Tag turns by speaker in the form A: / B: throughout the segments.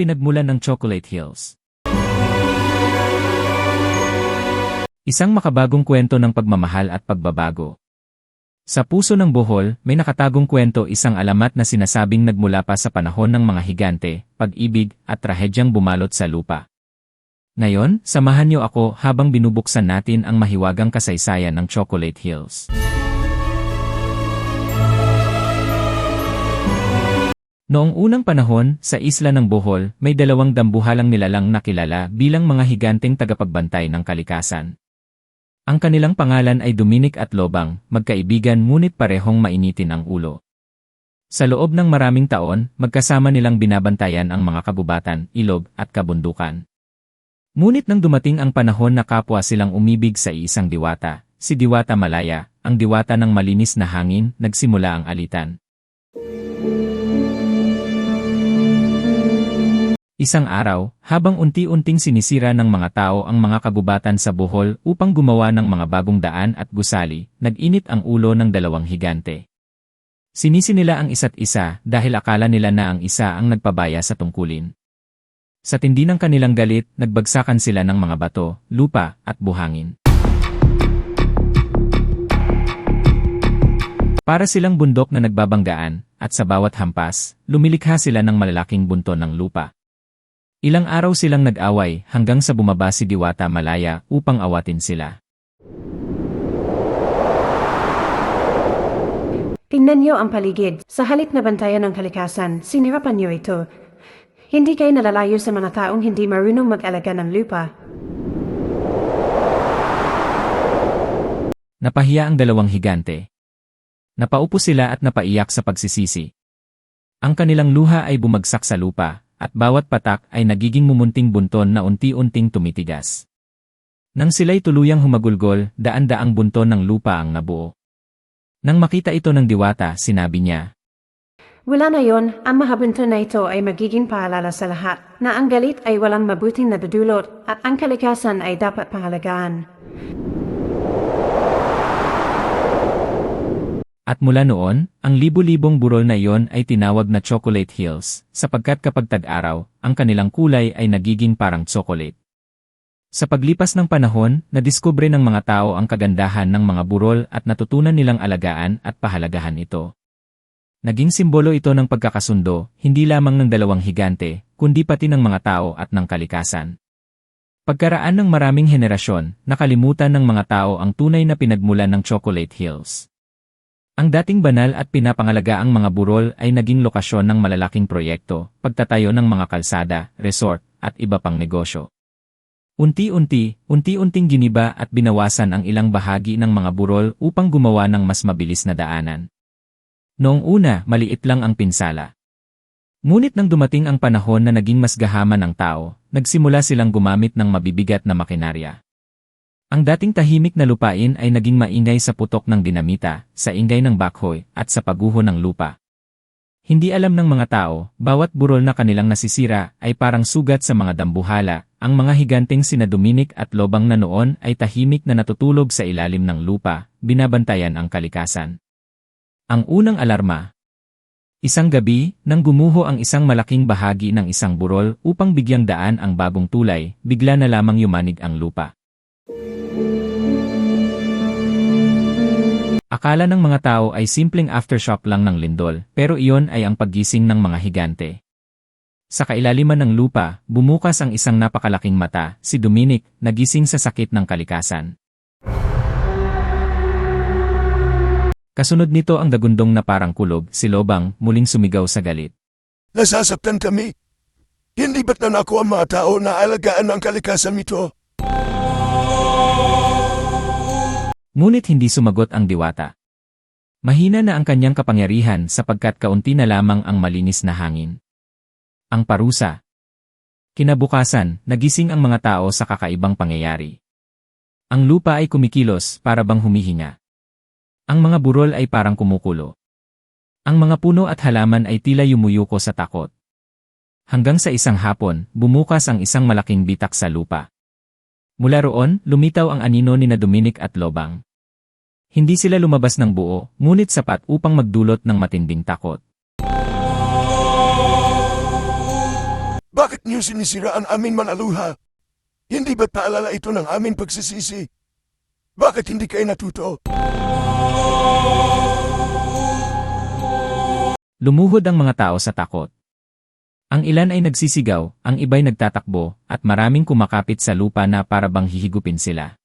A: pinagmulan ng Chocolate Hills. Isang makabagong kwento ng pagmamahal at pagbabago. Sa puso ng Bohol, may nakatagong kwento isang alamat na sinasabing nagmula pa sa panahon ng mga higante, pag-ibig, at trahedyang bumalot sa lupa. Ngayon, samahan niyo ako habang binubuksan natin ang mahiwagang kasaysayan ng Chocolate Hills. Noong unang panahon, sa isla ng Bohol, may dalawang dambuhalang nilalang na kilala bilang mga higanteng tagapagbantay ng kalikasan. Ang kanilang pangalan ay Dominic at Lobang, magkaibigan ngunit parehong mainitin ang ulo. Sa loob ng maraming taon, magkasama nilang binabantayan ang mga kabubatan, ilog, at kabundukan. Ngunit nang dumating ang panahon na kapwa silang umibig sa isang diwata, si Diwata Malaya, ang diwata ng malinis na hangin, nagsimula ang alitan. Isang araw, habang unti-unting sinisira ng mga tao ang mga kabubatan sa Bohol upang gumawa ng mga bagong daan at gusali, nag-init ang ulo ng dalawang higante. Sinisi nila ang isa't isa dahil akala nila na ang isa ang nagpabaya sa tungkulin. Sa tindi ng kanilang galit, nagbagsakan sila ng mga bato, lupa, at buhangin. Para silang bundok na nagbabanggaan, at sa bawat hampas, lumilikha sila ng malalaking bunton ng lupa. Ilang araw silang nag-away hanggang sa bumaba si Diwata Malaya upang awatin sila.
B: Tingnan niyo ang paligid. Sa halip na bantayan ng kalikasan, sinirapan niyo ito. Hindi kayo nalalayo sa mga taong hindi marunong mag-alaga ng lupa.
A: Napahiya ang dalawang higante. Napaupo sila at napaiyak sa pagsisisi. Ang kanilang luha ay bumagsak sa lupa, at bawat patak ay nagiging mumunting bunton na unti-unting tumitigas. Nang sila'y tuluyang humagulgol, daan-daang bunton ng lupa ang nabuo. Nang makita ito ng diwata, sinabi niya,
B: Wala na yon, ang mahabunto na ito ay magiging paalala sa lahat na ang galit ay walang mabuting nadudulot at ang kalikasan ay dapat pangalagaan.
A: At mula noon, ang libu-libong burol na iyon ay tinawag na Chocolate Hills, sapagkat kapag tag-araw, ang kanilang kulay ay nagiging parang chocolate. Sa paglipas ng panahon, nadiskubre ng mga tao ang kagandahan ng mga burol at natutunan nilang alagaan at pahalagahan ito. Naging simbolo ito ng pagkakasundo, hindi lamang ng dalawang higante, kundi pati ng mga tao at ng kalikasan. Pagkaraan ng maraming henerasyon, nakalimutan ng mga tao ang tunay na pinagmulan ng Chocolate Hills. Ang dating banal at pinapangalaga ang mga burol ay naging lokasyon ng malalaking proyekto, pagtatayo ng mga kalsada, resort, at iba pang negosyo. Unti-unti, unti-unting giniba at binawasan ang ilang bahagi ng mga burol upang gumawa ng mas mabilis na daanan. Noong una, maliit lang ang pinsala. Ngunit nang dumating ang panahon na naging mas gahaman ng tao, nagsimula silang gumamit ng mabibigat na makinarya. Ang dating tahimik na lupain ay naging maingay sa putok ng dinamita, sa ingay ng bakhoy, at sa paguho ng lupa. Hindi alam ng mga tao, bawat burol na kanilang nasisira ay parang sugat sa mga dambuhala, ang mga higanteng sina Dominic at Lobang na noon ay tahimik na natutulog sa ilalim ng lupa, binabantayan ang kalikasan. Ang unang alarma. Isang gabi, nang gumuho ang isang malaking bahagi ng isang burol upang bigyang daan ang bagong tulay, bigla na lamang yumanig ang lupa. Akala ng mga tao ay simpleng aftershock lang ng lindol, pero iyon ay ang paggising ng mga higante. Sa kailaliman ng lupa, bumukas ang isang napakalaking mata, si Dominic, nagising sa sakit ng kalikasan. Kasunod nito ang dagundong na parang kulog, si Lobang, muling sumigaw sa galit.
C: Nasasaktan kami. Hindi ba't na ako ang mga tao na alagaan ang kalikasan nito?
A: Ngunit hindi sumagot ang diwata. Mahina na ang kanyang kapangyarihan sapagkat kaunti na lamang ang malinis na hangin. Ang parusa. Kinabukasan, nagising ang mga tao sa kakaibang pangyayari. Ang lupa ay kumikilos para bang humihinga. Ang mga burol ay parang kumukulo. Ang mga puno at halaman ay tila yumuyuko sa takot. Hanggang sa isang hapon, bumukas ang isang malaking bitak sa lupa. Mula roon, lumitaw ang anino ni na Dominic at Lobang. Hindi sila lumabas ng buo, ngunit sapat upang magdulot ng matinding takot.
C: Bakit niyo sinisira ang aming manaluha? Hindi ba't paalala ito ng aming pagsisisi? Bakit hindi kayo natuto?
A: Lumuhod ang mga tao sa takot. Ang ilan ay nagsisigaw, ang iba'y nagtatakbo, at maraming kumakapit sa lupa na para bang hihigupin sila.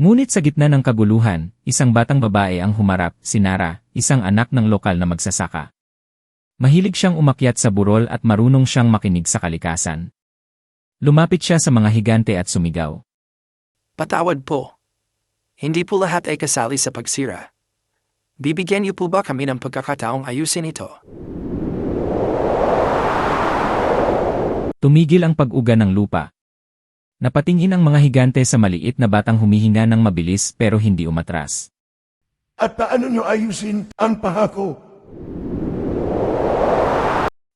A: Ngunit sa gitna ng kaguluhan, isang batang babae ang humarap, si Nara, isang anak ng lokal na magsasaka. Mahilig siyang umakyat sa burol at marunong siyang makinig sa kalikasan. Lumapit siya sa mga higante at sumigaw.
D: Patawad po. Hindi po lahat ay kasali sa pagsira. Bibigyan niyo po ba kami ng pagkakataong ayusin ito?
A: Tumigil ang pag-uga ng lupa. Napatingin ang mga higante sa maliit na batang humihinga ng mabilis pero hindi umatras.
C: At paano niyo ayusin ang pahako?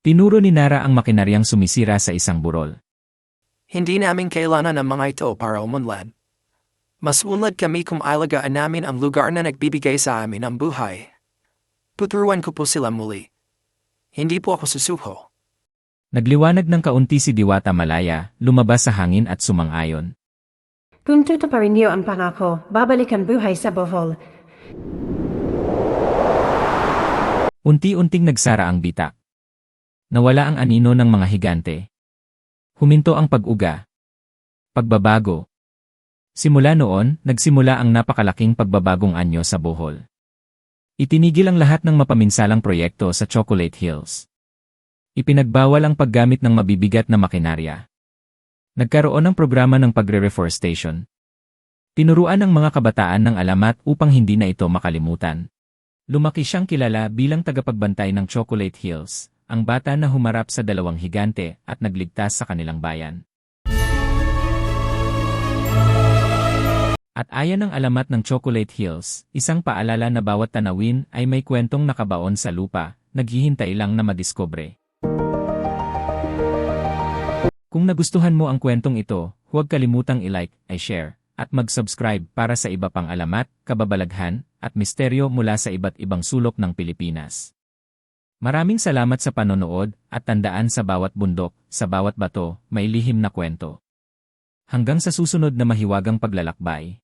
A: Tinuro ni Nara ang makinaryang sumisira sa isang burol.
D: Hindi namin kailangan ng mga ito para umunlad. Mas unlad kami kung alagaan namin ang lugar na nagbibigay sa amin ng buhay. Tuturuan ko po sila muli. Hindi po ako susuho.
A: Nagliwanag ng kaunti si Diwata Malaya, lumabas sa hangin at sumang-ayon.
B: Kung tutuparin niyo ang pangako, babalikan buhay sa Bohol.
A: Unti-unting nagsara ang bitak. Nawala ang anino ng mga higante. Huminto ang pag-uga. Pagbabago. Simula noon, nagsimula ang napakalaking pagbabagong anyo sa Bohol. Itinigil ang lahat ng mapaminsalang proyekto sa Chocolate Hills. Ipinagbawal ang paggamit ng mabibigat na makinarya. Nagkaroon ng programa ng pagre-reforestation. Tinuruan ang mga kabataan ng alamat upang hindi na ito makalimutan. Lumaki siyang kilala bilang tagapagbantay ng Chocolate Hills, ang bata na humarap sa dalawang higante at nagligtas sa kanilang bayan. At ayan ang alamat ng Chocolate Hills, isang paalala na bawat tanawin ay may kwentong nakabaon sa lupa, naghihintay lang na madiskobre. Kung nagustuhan mo ang kwentong ito, huwag kalimutang i-like, i-share, at mag-subscribe para sa iba pang alamat, kababalaghan, at misteryo mula sa iba't ibang sulok ng Pilipinas. Maraming salamat sa panonood at tandaan sa bawat bundok, sa bawat bato, may lihim na kwento. Hanggang sa susunod na mahiwagang paglalakbay.